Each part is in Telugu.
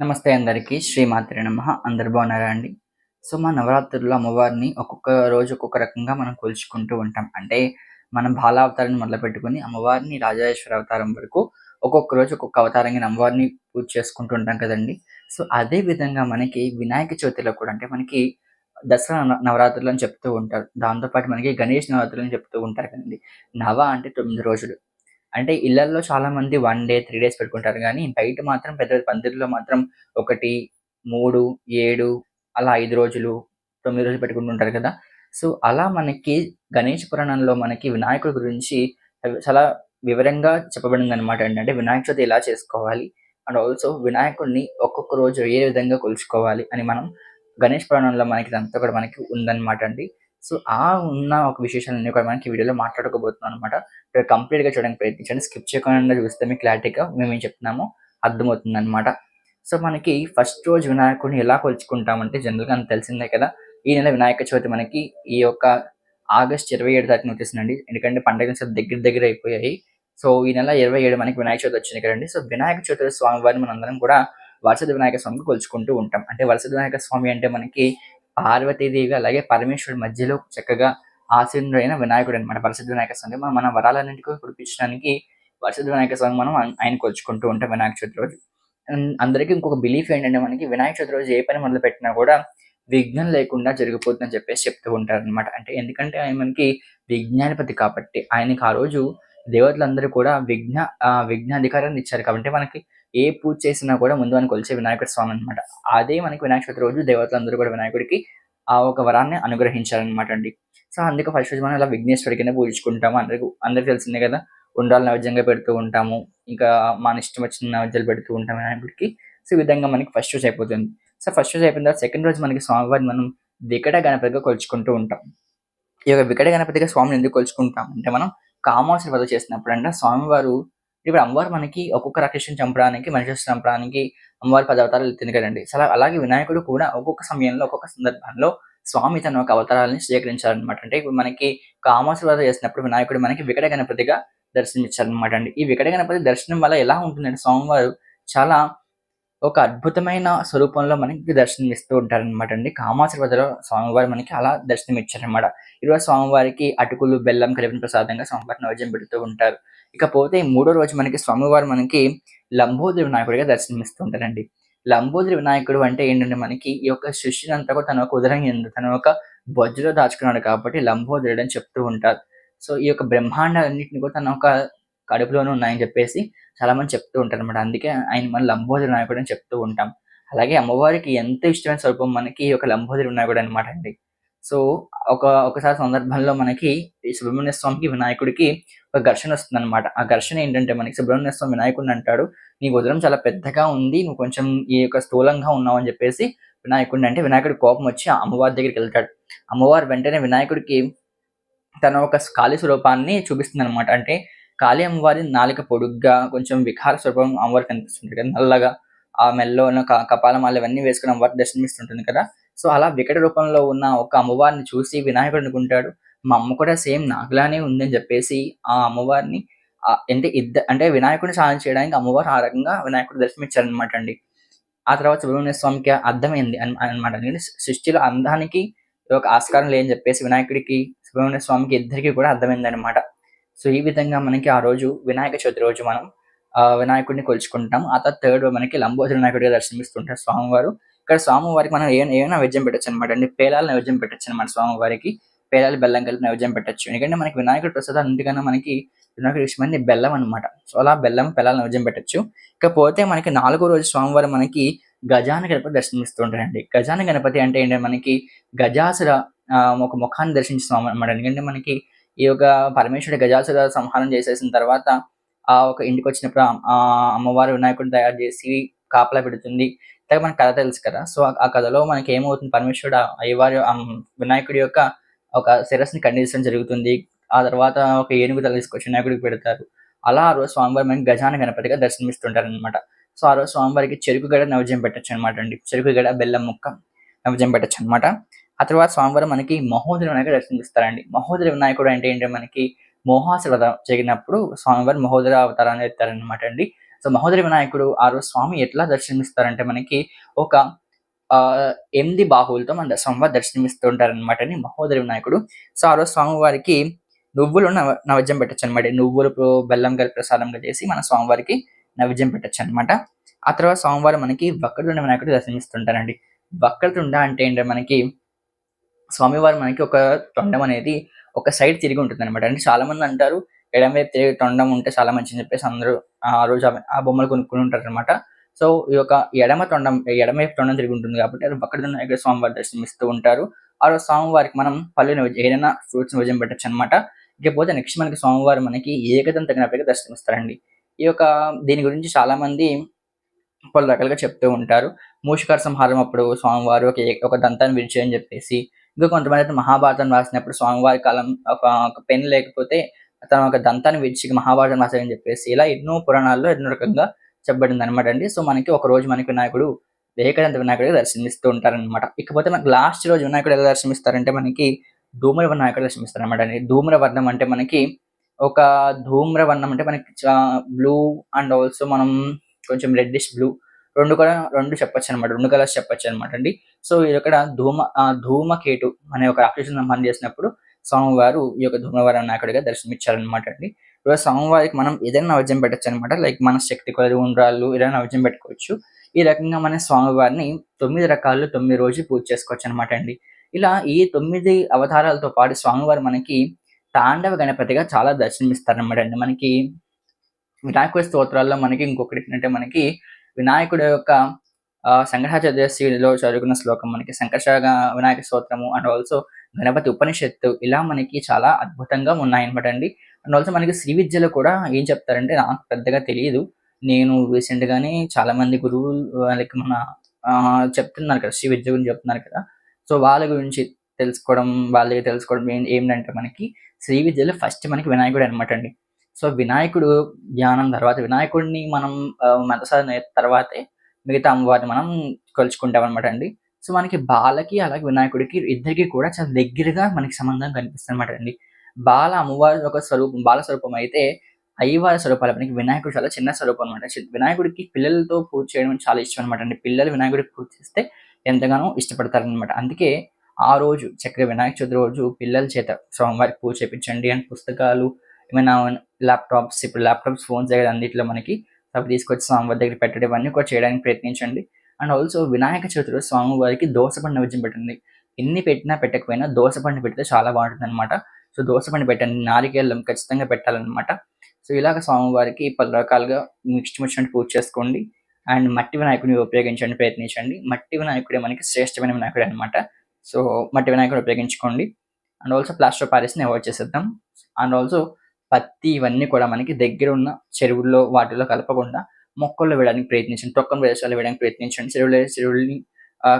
నమస్తే అందరికీ శ్రీమాత్రి నమ. అందరు బాగున్నారా అండి? సో మా నవరాత్రుల్లో అమ్మవారిని ఒక్కొక్క రోజు ఒక్కొక్క రకంగా మనం కొలుచుకుంటూ ఉంటాం. అంటే మనం బాలావతారాన్ని మొదలుపెట్టుకుని అమ్మవారిని రాజరాజేశ్వర అవతారం వరకు ఒక్కొక్క రోజు ఒక్కొక్క అవతారంగా అమ్మవారిని పూజ చేసుకుంటూ ఉంటాం కదండి. సో అదే విధంగా మనకి వినాయక చవితిలో కూడా అంటే మనకి దసరా నవరాత్రులు అని చెప్తూ ఉంటారు. దాంతోపాటు మనకి గణేష్ నవరాత్రులు అని చెప్తూ ఉంటారు కదండి. నవ అంటే తొమ్మిది రోజులు. అంటే ఇళ్ళలో చాలా మంది వన్ డే త్రీ డేస్ పెట్టుకుంటారు. కానీ బయట మాత్రం పెద్ద పెద్ద పందిరిలో మాత్రం ఒకటి మూడు ఏడు అలా ఐదు రోజులు తొమ్మిది రోజులు పెట్టుకుంటుంటారు కదా. సో అలా మనకి గణేష్ పురాణంలో మనకి వినాయకుడి గురించి చాలా వివరంగా చెప్పబడింది అనమాట అంటే వినాయక చవితి ఎలా చేసుకోవాలి? అండ్ ఆల్సో వినాయకుడిని ఒక్కొక్క రోజు ఏ విధంగా కొలుచుకోవాలి అని మనం గణేష్ పురాణంలో మనకి ఇదంతా కూడా మనకి ఉందన్నమాట అండి. సో ఆ ఉన్న ఒక విశేషాలన్నీ కూడా మనకి వీడియోలో మాట్లాడుకోబోతున్నాం అనమాట ఇక్కడ కంప్లీట్గా చూడడానికి ప్రయత్నించండి. స్కిప్ చేయకుండా చూస్తే మీకు క్లారిటీగా మేము ఏం చెప్తున్నామో అర్థమవుతుంది అనమాట సో మనకి ఫస్ట్ రోజు వినాయకుడిని ఎలా కొలుచుకుంటామంటే జనరల్గా అంత తెలిసిందే కదా. ఈ నెల వినాయక చవితి మనకి ఈ యొక్క ఆగస్ట్ ఇరవై ఏడు తారీఖున వచ్చేసిందండి. ఎందుకంటే పండగ చాలా దగ్గర దగ్గర అయిపోయాయి. సో ఈ నెల ఇరవై ఏడు మనకి వినాయక చవితి వచ్చింది కదండి. సో వినాయక చవితి స్వామివారిని మనందరం కూడా వరసద వినాయక స్వామికి కొలుచుకుంటూ ఉంటాం. అంటే వరసద వినాయక స్వామి అంటే మనకి పార్వతీదేవి అలాగే పరమేశ్వరుడి మధ్యలో చక్కగా ఆసీనుడైన వినాయకుడు అనమాట వరసద వినాయక స్వామి మనం మన వరాలన్నింటికీ కురిపించడానికి వరసద వినాయక స్వామి మనం ఆయన కొలుచుకుంటూ ఉంటాం వినాయక చవితి రోజు. అందరికీ ఇంకొక బిలీఫ్ ఏంటంటే మనకి వినాయక చవితి రోజు ఏ పని మొదలు పెట్టినా కూడా విఘ్నం లేకుండా జరిగిపోతుందని చెప్పేసి చెప్తూ ఉంటారు అనమాట అంటే ఎందుకంటే ఆయన మనకి విజ్ఞానపతి కాబట్టి ఆయనకి ఆ రోజు దేవతలందరూ కూడా విఘ్న ఆ, విఘ్నాధికారాన్ని ఇచ్చారు కాబట్టి మనకి ఏ పూజ చేసినా కూడా ముందు మనకు కొలిచే వినాయకుడి స్వామి అనమాట అదే మనకి వినాయక చవితి రోజు దేవతలందరూ కూడా వినాయకుడికి ఆ ఒక వరాన్ని అనుగ్రహించారనమాట అండి. సో అందుకే ఫస్ట్ రోజు మనం ఇలా విఘ్నేశ్వరికినే పూజించుకుంటాము. అందరికి అందరికి తెలిసిందే కదా ఉండాలి నైవేద్యంగా పెడుతూ ఉంటాము. ఇంకా మన ఇష్టం వచ్చిన నైవేద్యాలు పెడుతూ ఉంటాం వినాయకుడికి. సో ఈ విధంగా మనకి ఫస్ట్ రోజు అయిపోతుంది. సో ఫస్ట్ రోజు అయిపోయిన తర్వాత సెకండ్ రోజు మనకి స్వామివారిని మనం వికట గణపతిగా కొలుచుకుంటూ ఉంటాం. ఈ యొక్క వికట గణపతిగా స్వామిని ఎందుకు కొలుచుకుంటాం అంటే మనం కామాసుని వధ చేసినప్పుడు అంటే స్వామివారు ఇప్పుడు అమ్మవారు మనకి ఒక్కొక్క రాక్షసుని చంపడానికి మనిషి చంపడానికి అమ్మవారి పది అవతారాలు ఎత్తింది అలా- అలాగే వినాయకుడు కూడా ఒక్కొక్క సమయంలో ఒక్కొక్క సందర్భంలో స్వామి తన ఒక అవతారాలని స్వీకరించారనమాట అంటే ఇప్పుడు మనకి కామాసుని చేసినప్పుడు వినాయకుడు మనకి వికట గణపతిగా దర్శనమిచ్చారనమాట అండి. ఈ వికట గణపతి దర్శనం వల్ల ఎలా ఉంటుందంటే స్వామివారు చాలా ఒక అద్భుతమైన స్వరూపంలో మనకి దర్శనం ఇస్తూ ఉంటారనమాట అండి. కామాశ్రవదలో స్వామివారు మనకి అలా దర్శనం ఇచ్చారనమాట ఈరోజు స్వామివారికి అటుకులు బెల్లం కలిపిన ప్రసాదంగా స్వామివారి నైవేద్యం పెడుతూ ఉంటారు. ఇకపోతే ఈ మూడో రోజు మనకి స్వామివారు మనకి లంబోదరి వినాయకుడిగా దర్శనం ఇస్తూ ఉంటారండి లంబోదరి వినాయకుడు అంటే ఏంటంటే మనకి ఈ యొక్క సృష్టిని అంతా కూడా తన ఒక ఉదరం ఎందు తన ఒక బొజ్జులో దాచుకున్నాడు కాబట్టి లంబోదరుడు అని చెప్తూ ఉంటారు. సో ఈ యొక్క బ్రహ్మాండాలన్నింటిని కూడా తన ఒక కడుపులోనే ఉన్నాయని చెప్పేసి చాలా మంది చెప్తూ ఉంటారు అనమాట అందుకే ఆయన మన లంబోదరి వినాయకుడు అని చెప్తూ ఉంటాం. అలాగే అమ్మవారికి ఎంత ఇష్టమైన స్వరూపం మనకి ఈ యొక్క లంబోదరి వినాయకుడు అనమాట అండి. సో ఒక ఒకసారి సందర్భంలో మనకి ఈ సుబ్రహ్మణ్య స్వామికి వినాయకుడికి ఒక ఘర్షణ వస్తుంది అనమాట ఆ ఘర్షణ ఏంటంటే మనకి సుబ్రహ్మణ్య స్వామి వినాయకుడిని అంటాడు నీ ఉదరం చాలా పెద్దగా ఉంది నువ్వు కొంచెం ఈ యొక్క స్థూలంగా ఉన్నావు అని చెప్పేసి వినాయకుడిని అంటే వినాయకుడి కోపం వచ్చి ఆ అమ్మవారి దగ్గరికి వెళ్తాడు. అమ్మవారు వెంటనే వినాయకుడికి తన ఒక కాళీ స్వరూపాన్ని చూపిస్తుంది అనమాట అంటే కాళీ అమ్మవారి నాలుక పొడుగ్గా కొంచెం వికార స్వరూపం అమ్మవారికి కనిపిస్తుంది కదా నల్లగా ఆ మెల్లో ఉన్న క- కపాలమాల ఇవన్నీ వేసుకుని అమ్మవారి దర్శనమిస్తుంటుంది కదా సో అలా వికట రూపంలో ఉన్న ఒక అమ్మవారిని చూసి వినాయకుడు అనుకుంటాడు మా అమ్మ కూడా సేమ్ నాకులానే ఉందని చెప్పేసి ఆ అమ్మవారిని అంటే ఇద్దరు అంటే వినాయకుడిని సాధన చేయడానికి అమ్మవారు ఆ రకంగా వినాయకుడు దర్శనమిచ్చారనమాట అండి. ఆ తర్వాత సుబ్రహ్మణ్య స్వామికి అర్థమైంది అనమాట ఎందుకంటే సృష్టిలో అందానికి ఒక ఆస్కారం లేని చెప్పేసి వినాయకుడికి సుబ్రహ్మణ్య స్వామికి ఇద్దరికి కూడా అర్థమైంది అనమాట సో ఈ విధంగా మనకి ఆ రోజు వినాయక చవితి రోజు మనం ఆ వినాయకుడిని కొలుచుకుంటాం. ఆ తర్వాత థర్డ్ మనకి లంబోదరి వినాయకుడిగా దర్శనమిస్తుంటారు స్వామివారు. ఇక్కడ స్వామివారికి మనం ఏ ఏమైనా నైవేద్యం పెట్టచ్చు అనమాట అండి పేలాలు నైవేద్యం పెట్టచ్చు అనమాట స్వామివారికి. పేలాలు బెల్లం కలిపి నైవేద్యం పెట్టచ్చు. ఎందుకంటే మనకి వినాయకుడి ప్రసాదం అన్నిటికన్నా మనకి వినాయకుడి ఇష్టమైంది బెల్లం అనమాట సో అలా బెల్లం పెళ్ళాలు నైవేద్యం పెట్టచ్చు. ఇకపోతే మనకి నాలుగో రోజు స్వామివారు మనకి గజాన గణపతి దర్శనమిస్తుంటారండి. గజాన గణపతి అంటే ఏంటంటే మనకి గజాసుర ఆ, ఒక ముఖాన్ని దర్శించుతాం అనమాట ఎందుకంటే మనకి ఈ యొక్క పరమేశ్వరుడు గజాసుర సంహారం చేసేసిన తర్వాత ఆ ఒక ఇంటికి వచ్చినప్పుడు ఆ- అమ్మవారి అమ్మవారు వినాయకుడిని తయారు చేసి కాపలా పెడుతుంది. ఇలాగ మనకి కథ తెలుసు కదా సో ఆ- కథలో మనకి ఏమవుతుంది? పరమేశ్వరుడు అయ్యవారి వినాయకుడి యొక్క ఒక శిరస్సుని ఖండించడం జరుగుతుంది. ఆ తర్వాత ఒక ఏనుగు తల తీసుకొచ్చి వినాయకుడికి పెడతారు. అలా ఆ రోజు స్వామివారి మనకి గజాన గణపతిగా దర్శనమిస్తుంటారు అనమాట సో ఆ రోజు స్వామివారికి చెరుకు గడ నైవేద్యం పెట్టచ్చు అనమాట అండి. చెరుకు గడ బెల్లం ముక్క నైవేద్యం పెట్టచ్చు అనమాట ఆ తర్వాత స్వామివారు మనకి మహోదరి వినాయకుడు దర్శనమిస్తారండి. మహోదరి వినాయకుడు అంటే ఏంటంటే మనకి మోహాసుర జరిగినప్పుడు స్వామివారి మహోదర అవతారాన్ని ఎత్తారనమాట అండి. సో మహోదరి వినాయకుడు ఆ రోజు స్వామి ఎట్లా దర్శనమిస్తారంటే మనకి ఒక ఎనిమిది బాహువులతో మన స్వామివారు దర్శనమిస్తుంటారనమాట అని మహోదరి వినాయకుడు. సో ఆ రోజు స్వామివారికి నువ్వులు నవ నైవేద్యం పెట్టచ్చు అనమాట నువ్వులు బెల్లం కలిపి ప్రసాదంగా చేసి మన స్వామివారికి నైవేద్యం పెట్టచ్చు అనమాట ఆ తర్వాత స్వామివారు మనకి వక్రతుండ వినాయకుడు దర్శనమిస్తుంటారండి. వక్రతుండ అంటే ఏంటంటే మనకి స్వామివారు మనకి ఒక తొండం అనేది ఒక సైడ్ తిరిగి ఉంటుంది అనమాట అంటే చాలా మంది అంటారు ఎడమవైపు తిరిగి తొండం ఉంటే చాలా మంచిది చెప్పేసి అందరూ ఆ రోజు ఆ బొమ్మలు కొనుక్కుని ఉంటారు అనమాట సో ఈ యొక్క ఎడమ తొండం ఎడమవైపు తొండం తిరిగి ఉంటుంది కాబట్టి అది వినాయకుడు స్వామివారి దర్శనం ఇస్తూ ఉంటారు. ఆ రోజు స్వామివారికి మనం పళ్ళు ఏదైనా ఫ్రూట్స్ విజయం పెట్టచ్చు అనమాట ఇకపోతే నెక్స్ట్ మనకి స్వామివారు మనకి ఏకదం తగినప్పటికీ దర్శనమిస్తారండి. ఈ యొక్క దీని గురించి చాలా మంది పలు రకాలుగా చెప్తూ ఉంటారు. మూషికార సంహారం అప్పుడు స్వామివారు ఒక ఒక దంతాన్ని విరిచేయని చెప్పేసి ఇంకా కొంతమంది అయితే మహాభారతం రాసినప్పుడు స్వామివారి కాలం ఒక పెన్ లేకపోతే తన ఒక దంతాన్ని విడిచి మహాభారతం రాశాడని చెప్పేసి ఇలా ఎన్నో పురాణాల్లో ఎన్నో రకంగా చెప్పబడింది అనమాట అండి. సో మనకి ఒక రోజు మనకి వినాయకుడు ఏకదంత వినాయకుడిగా దర్శనమిస్తూ ఉంటారనమాట ఇకపోతే మనకి లాస్ట్ రోజు వినాయకుడు ఎలా దర్శనమిస్తారంటే మనకి ధూమ్ర వినాయకుడు దర్శనమిస్తారు అనమాట అండి. ధూమ్ర వర్ణం అంటే మనకి ఒక ధూమ్ర వర్ణం అంటే మనకి బ్లూ అండ్ ఆల్సో మనం కొంచెం రెడ్డిష్ బ్లూ రెండు కూడా రెండు చెప్పొచ్చు అనమాట రెండు కలర్స్ చెప్పొచ్చు అనమాట అండి. సో ఇక్కడ ధూమ ధూమకేటు అనే ఒక రాక్షసుని సంబంధం చేసినప్పుడు స్వామివారు ఈ యొక్క ధూమవరం నాయకుడిగా దర్శనమిచ్చారనమాట అండి. ఇప్పుడు స్వామివారికి మనం ఏదైనా నైవేద్యం పెట్టచ్చు అనమాట లైక్ మన శక్తి కొలది ఉండ్రాళ్ళు ఏదైనా నవజం పెట్టుకోవచ్చు. ఈ రకంగా మన స్వామివారిని తొమ్మిది రకాలు తొమ్మిది రోజులు పూజ చేసుకోవచ్చు అనమాట అండి. ఇలా ఈ తొమ్మిది అవతారాలతో పాటు స్వామివారు మనకి తాండవ గణపతిగా చాలా దర్శనమిస్తారనమాట అండి. మనకి వినాయకుడి స్తోత్రాల్లో మనకి ఇంకొకటి ఏంటంటే మనకి వినాయకుడు యొక్క సంగ్రహ చతుర్దశిలో చదువుకున్న శ్లోకం మనకి సంకర్ష వినాయక స్తోత్రము అండ్ ఆల్సో గణపతి ఉపనిషత్తు ఇలా మనకి చాలా అద్భుతంగా ఉన్నాయన్నమాట అండి. అండ్ ఆల్సో మనకి శ్రీ విద్యలో కూడా ఏం చెప్తారంటే నాకు పెద్దగా తెలియదు నేను రీసెంట్గానే చాలా మంది గురువులు వాళ్ళకి మన చెప్తున్నారు కదా శ్రీ విద్య గురించి చెప్తున్నారు కదా. సో వాళ్ళ గురించి తెలుసుకోవడం వాళ్ళకి తెలుసుకోవడం ఏంటంటే మనకి శ్రీ విద్యలో ఫస్ట్ మనకి వినాయకుడు అనమాట అండి. సో వినాయకుడు ధ్యానం తర్వాత వినాయకుడిని మనం మతసాధన తర్వాతే మిగతా అమ్మవారిని మనం కొలుచుకుంటాం అనమాట అండి. సో మనకి బాలకి అలాగే వినాయకుడికి ఇద్దరికి కూడా చాలా దగ్గరగా మనకి సంబంధం కనిపిస్తుంది అనమాట అండి. బాల అమ్మవారి ఒక స్వరూపం బాల స్వరూపం అయితే అయ్యవారి స్వరూపాలు మనకి వినాయకుడు చాలా చిన్న స్వరూపం అనమాట వినాయకుడికి పిల్లలతో పూజ చేయడం చాలా ఇష్టం అనమాట అండి. పిల్లలు వినాయకుడికి పూజ చేస్తే ఎంతగానో ఇష్టపడతారనమాట అందుకే ఆ రోజు చక్కగా వినాయక చవితి రోజు పిల్లల చేత సోమవారికి పూజ చేయించండి అండ్ పుస్తకాలు ఏమైనా ల్యాప్టాప్స్ ఇప్పుడు ల్యాప్టాప్స్ ఫోన్స్ దగ్గర అన్నింటిలో మనకి అవి తీసుకొచ్చి స్వామివారి దగ్గర పెట్టడం ఇవన్నీ కూడా చేయడానికి ప్రయత్నించండి. అండ్ ఆల్సో వినాయక చవితిలో స్వామివారికి దోసపండు నైవేద్యం పెట్టండి. ఎన్ని పెట్టినా పెట్టకపోయినా దోసపండు పెడితే చాలా బాగుంటుంది అనమాట సో దోసపండు పెట్టండి. నారికేళ్ళం ఖచ్చితంగా పెట్టాలన్నమాట. సో ఇలాగ స్వామివారికి పలు రకాలుగా మిక్స్ట్ వచ్చినట్టు పూజ చేసుకోండి. అండ్ మట్టి వినాయకుడిని ఉపయోగించండి ప్రయత్నించండి. మట్టి వినాయకుడే మనకి శ్రేష్టమైన వినాయకుడు అనమాట సో మట్టి వినాయకుడు ఉపయోగించుకోండి. అండ్ ఆల్సో ప్లాస్టర్ ప్యారిస్ని అవాయిడ్ చేసేద్దాం. అండ్ ఆల్సో పత్తి ఇవన్నీ కూడా మనకి దగ్గర ఉన్న చెరువుల్లో వాటిలో కలపకుండా మొక్కల్లో వేయడానికి ప్రయత్నించండి తొక్కల ప్రదేశాలు వేయడానికి ప్రయత్నించండి. చెరువులు చెరువుల్ని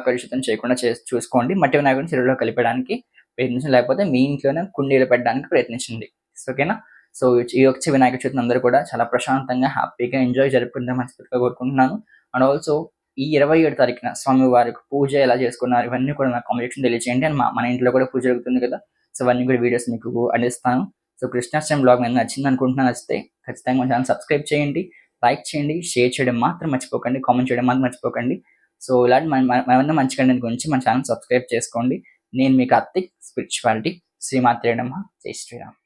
కలుషితం చేయకుండా చే చూసుకోండి. మట్టి వినాయకుడిని చెరువులో కలిపడానికి ప్రయత్నించండి. లేకపోతే మీ ఇంట్లోనే కుండీలు పెట్టడానికి ప్రయత్నించండి. ఓకేనా? సో ఈ వచ్చే వినాయక చవితిని అందరూ కూడా చాలా ప్రశాంతంగా హ్యాపీగా ఎంజాయ్ జరుపుకుందాం మనస్ఫూర్తిగా కోరుకుంటున్నాను. అండ్ ఆల్సో ఈ ఇరవై ఏడు తారీఖున స్వామి వారికి పూజ ఎలా చేసుకున్నారు ఇవన్నీ కూడా నాకు కాంబినేషన్ తెలియజేయండి అండ్ మన ఇంట్లో కూడా పూజ జరుగుతుంది కదా సో అవన్నీ కూడా వీడియోస్ మీకు అందిస్తాను. సో కృష్ణాష్టమి బ్లాగ్ నేను నచ్చింది అనుకుంటున్నాను నచ్చితే ఖచ్చితంగా మన ఛానల్ సబ్స్క్రైబ్ చేయండి. లైక్ చేయండి షేర్ చేయడం మాత్రం మర్చిపోకండి కామెంట్ చేయడం మాత్రం మర్చిపోకండి. సో ఇలాంటి మన మంచి కంటెంట్ గురించి మన ఛానల్ సబ్స్క్రైబ్ చేసుకోండి. నేను మీకు అత్తిక్ స్పిరిచువాలిటీ శ్రీమాత్రేడమ్మ జై శ్రీరామ్.